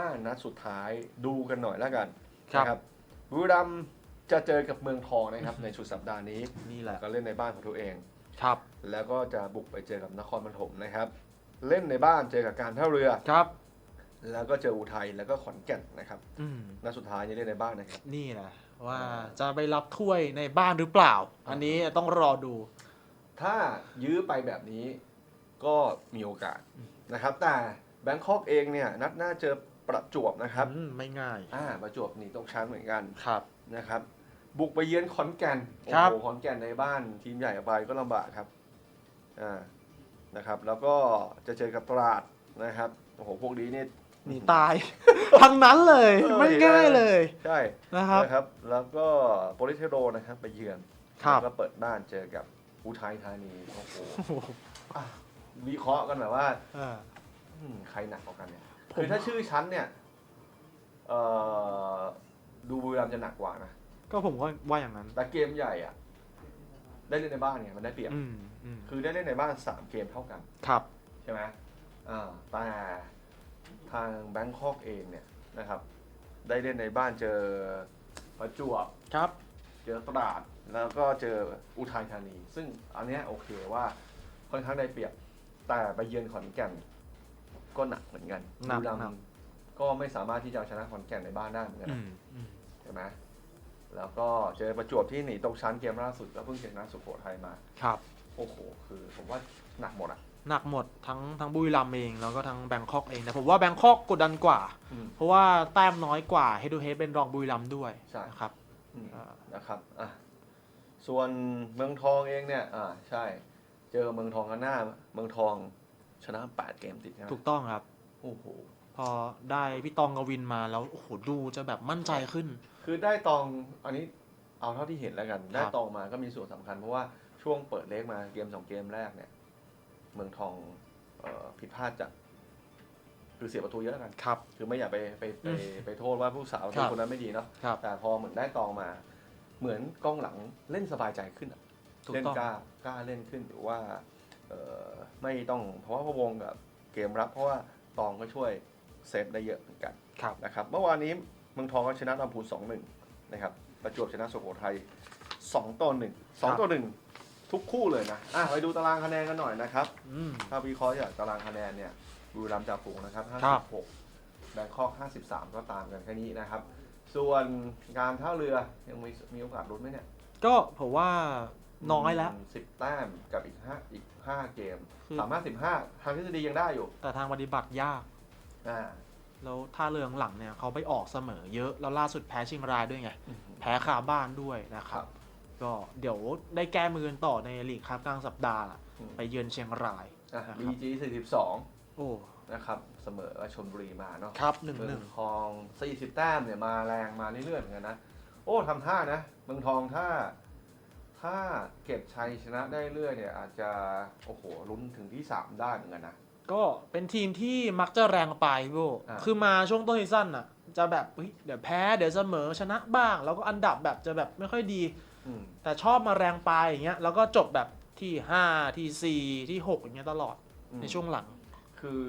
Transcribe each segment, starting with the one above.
5 นัดสุดท้ายดูกันหน่อยแล้วกันครับ นะบุรีรัมย์จะเจอกับเมืองทองนะครับ ในสุดสัปดาห์นี้นี่แหละก็เล่นในบ้านของตัวเอง ครับ แล้วก็จะบุกไปเจอกับนครปฐมนะครับ เล่นในบ้านเจอกับการท่าเรือ ครับ แล้วก็เจออุทัยแล้วก็ขอนแก่นนะครับอืม นัดสุดท้ายนี่เล่นในบ้านนะครับ นี่แหละว่าอ่าจะไปรับถ้วยในบ้านหรือเปล่า อันนี้ต้องรอดู ถ้ายื้อไปแบบนี้ก็มีโอกาสนะครับ แต่แบงคอกเองเนี่ยนัดหน้าเจอ ประจวบนะครับอืมไม่ง่าย อ่าประจวบหนีตกชั้นเหมือนกันครับ นะครับ บุกไปเยือนขอนแก่นโอ้ครับ โหขอนแก่นในบ้านทีมใหญ่ไปก็ลำบากครับอ่านะครับ แล้วก็จะเจอกับตราดนะครับโอ้โหพวกนี้นี่หนีตาย ทั้งนั้นเลย เออ ไม่ง่ายเลยใช่นะครับ นะครับ แล้วก็โปลิเทโรนะครับไปเยือนครับ แล้วก็เปิดบ้านเจอกับอุทัยธานีโอ้โหโอ้โหอะวิเคราะห์กันแบบว่า อ่า อืมใครหนักกว่ากันเนี่ยผม คือถ้าชื่อชั้นเนี่ยเอ่อดูบุรีรัมย์จะหนักกว่านะ ก็ผมก็ว่าอย่างนั้นแต่เกมใหญ่อะได้เล่นในบ้านไงมันได้เปรียบ อืมอืมคือได้เล่นในบ้านสามเกมเท่ากัน ครับ ใช่ไหมอ่าแต่ทางแบงคอกเองเนี่ยนะครับ ได้เล่นในบ้านเจอประจวบ ครับ เจอตราดแล้วก็เจออุทัยธานี ซึ่งอันเนี้ยโอเคว่าค่อนข้างได้เปรียบแต่ไปเยือนขอนแก่น ก็หนักเหมือนกันหนักบุรีรัมหนัก ย์ก็ไม่สามารถที่จะเอาชนะขอนแก่นในบ้านได้เหมือนกันอืนะมอืมใช่ไหมแล้วก็เจอประจวบที่หนีตกชั้นเกมล่าสุดแล้วเพิ่งชนะสุโขทัยมา ครับ โอ้โห คือผมว่าหนักหมดอะ หนักหมดทั้งทั้งบุรีรัมย์เองแล้วก็ทั้งแบงคอกเองแต่ผมว่าแบงคอกกดดันกว่า อืม เพราะว่าแต้มน้อยกว่าเฮดูเฮดเป็นรองบุรีรัมย์ด้วยใช่ นะครับอืม อ่านะครับอะส่วนเมืองทองเองเนี่ย อ่า ใช่ เจอเมืองทองกันหน้า เมืองทอง ชนะ8เกมติดใช่ไหมถูกต้องครับ โอ้โห พอได้พี่ตองกวินมาแล้วโอ้โหดูจะแบบมั่นใจขึ้น คือได้ตองอันนี้เอาเท่าที่เห็นแล้วกัน ได้ครับตองมาก็มีส่วนสำคัญเพราะว่าช่วงเปิดเล็กมาเกมสองเกมแรกเนี่ย เมืองทองเอ่อผิดพลาดจาก คือเสียประตูเยอะแล้วกัน ครับ คือไม่อยากไปไปไปไปโทษว่าผู้สาวครับคนนั้นไม่ดีเนาะครับ แต่พอเหมือนได้ตองมา เหมือนกองหลังเล่นสบายใจขึ้นอะถูกเล่นต้อง กล้ากล้าเล่นขึ้นหรือว่าเอ่อ ไม่ต้องเพราะว่าพะวงกับเกมรับ เพราะว่าตองก็ช่วยเซฟได้เยอะเหมือนกันครับนะครับเมื่อวานนี้เมืองทองก็ชนะลำพูน2-1นะครับประจวบชนะสุโขทัย2ต่อ1 2ต่อ1ทุกคู่เลยนะอะไปดูตารางคะแนนกันหน่อยนะครับอืมถ้าวิเคราะห์จากตารางคะแนนเนี่ยบุรีรัมย์จ่าฝูงนะครับครับ56แบงคอก53ก็ตามกันแค่นี้นะครับ ส่วนการท่าเรือยังมีมีโอกาสลุ้นไหมเนี่ยก็ผมว่า น้อยแล้ว สิบแต้มกับอีกห้าอีกห้าเกมคือ สามารถสิบห้าทางทฤษฎียังได้อยู่แต่ทางปฏิบัติยาก อ่าแล้วท่าเรือหลังเนี่ยเขาไปออกเสมอเยอะ แล้วล่าสุดแพ้เชียงรายด้วยไง แพ้คาบ้านด้วยนะคครัรับบก็เดี๋ยวได้แก้มือกันต่อในลีกครับกลางสัปดาห์ล่ะอืมไปเยือนเชียงราย อะ นะครับ BG 42โอ้นะครับเสมอกับชนบุรีมาเนาะครับหนึ่งเมืหนึ่องงทอง40แต้มเนี่ยมาแรงมาเรื่อยๆเหมือนกันนะ โอ้ทำท่านะเมืองทองถ้า ถ้าเก็บชัยชนะได้เรื่อยเนี่ยอาจจะโอ้โหลุ้นถึงที่ 3 ได้เหมือนกันนะ ก็เป็นทีมที่มักจะแรงไปพี่โบอ่า คือมาช่วงต้นซีซั่นอะ จะแบบเฮ้ยเดี๋ยวแพ้เดี๋ยวเสมอชนะบ้าง แล้วก็อันดับแบบจะแบบไม่ค่อยดี อืมแต่ชอบมาแรงไปอย่างเงี้ยแล้วก็จบแบบที่ 5 ที่ 4 ที่ 6 อย่างเงี้ยตลอดอืมในช่วงหลัง คือ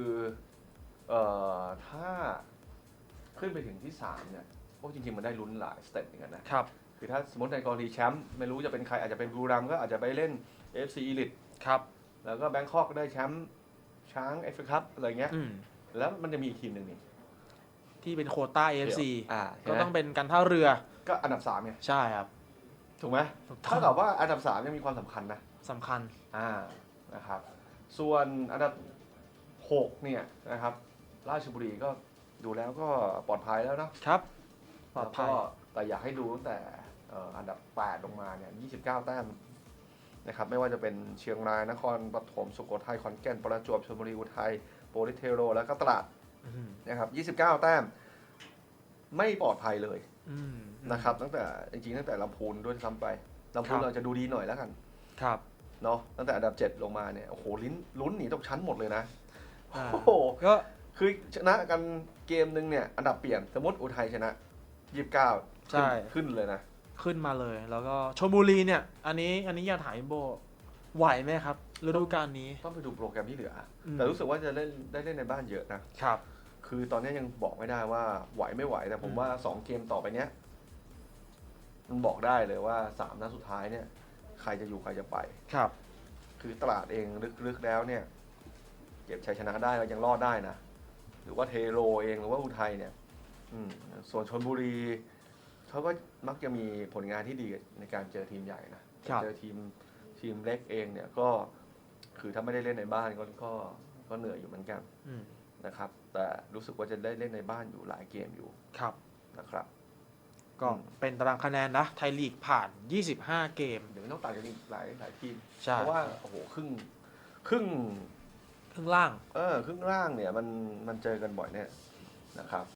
เอ่อถ้าขึ้นไปถึงที่ 3 เนี่ยโอ้จริงๆ มันได้ลุ้นหลายสเต็ปเหมือนกันนะ ครับ คือถ้าสมมติในกรณีแชมป์ไม่รู้จะเป็นใครอาจจะเป็นบลูรัมย์ก็อาจจะไปเล่น FC Elite ครับ แล้วก็แบงคอกได้แชมป์ช้างเอฟเอคัพอะไรเงี้ย อืมแล้วมันจะมีอีกทีมหนึ่งนี่ที่เป็นโควต้า AFC อ่าก็ต้องเป็นการท่าเรือก็อันดับ3ไงใช่ครับถูกไหมถูกต้ถ้าองกับว่าอันดับ3ยังมีความสำคัญนะ สำคัญ อ่า นะครับ ส่วนอันดับ 6 เนี่ยนะครับ ราชบุรีก็ดูแล้วก็ปลอดภัยแล้วเนาะครับปลอดภัยแล้วก็ แต่อยากให้ดูตั้งแต่เอ่ออันดับ 8 ลงมาเนี่ย 29 แต้มนะครับไม่ว่าจะเป็นเชียงรายนครปฐมสุโขทัยขอนแก่นประจวบชลบุรีอุทัยโปลิเทโร แล้วก็ตราดอืมนะครับ29 แต้ม ไม่ปลอดภัยเลยอืมนะครับ ตั้งแต่จริงๆตั้งแต่ลำพูนด้วยซ้ำไปลำพูนครับเราจะดูดีหน่อยแล้วกันครับเนาะตั้งแต่อันดับ 7 ลงมาเนี่ยโอ้โหลิ้นลุ้นหนีตกชั้นหมดเลยนะอ่าโอ้โหก็คือชนะกันเกมหนึ่งเนี่ยอันดับเปลี่ยนสมมติอุทัยชนะ 29 ใช่ขึ้นขึ้นเลยนะ ขึ้นมาเลย แล้วก็ชลบุรีเนี่ย อันนี้อันนี้อยากถามพี่โบ ไหวไหมครับฤดูกาลนี้ ต้องไปดูโปรแกรมที่เหลือ อืม แต่รู้สึกว่าจะเล่นได้เล่นในบ้านเยอะนะ ครับ คือตอนนี้ยังบอกไม่ได้ว่าไหวไม่ไหว แต่ผมอืม ว่าสองเกมต่อไปเนี้ย มันบอกได้เลยว่าสามนัดสุดท้ายเนี่ย ใครจะอยู่ใครจะไป ครับ คือตลาดเองลึกๆแล้วเนี่ย เก็บชัยชนะได้แล้วยังรอดได้นะ หรือว่าเทโรเองหรือว่าอุทัยเนี่ย อืมส่วนชนบุรี เขาก็มักจะมีผลงานที่ดีในการเจอทีมใหญ่นะครับเจอทีมทีมเล็กเองเนี่ยก็คือถ้าไม่ได้เล่นในบ้านก็ก็ก็เหนื่อยอยู่เหมือนกันอืมนะครับ แต่รู้สึกว่าจะได้เล่นในบ้านอยู่หลายเกมอยู่ครับ นะครับ ก็อืม เป็นตารางคะแนนนะ ไทยลีกผ่าน 25 เกม เดี๋ยวต้องต่างกันอีกหลายหลายทีมใช่ เพราะว่าโอ้โหครึ่งครึ่ง ครึ่งล่าง เออครึ่งล่างเนี่ยมันมันเจอกันบ่อยเนี่ยนะครับ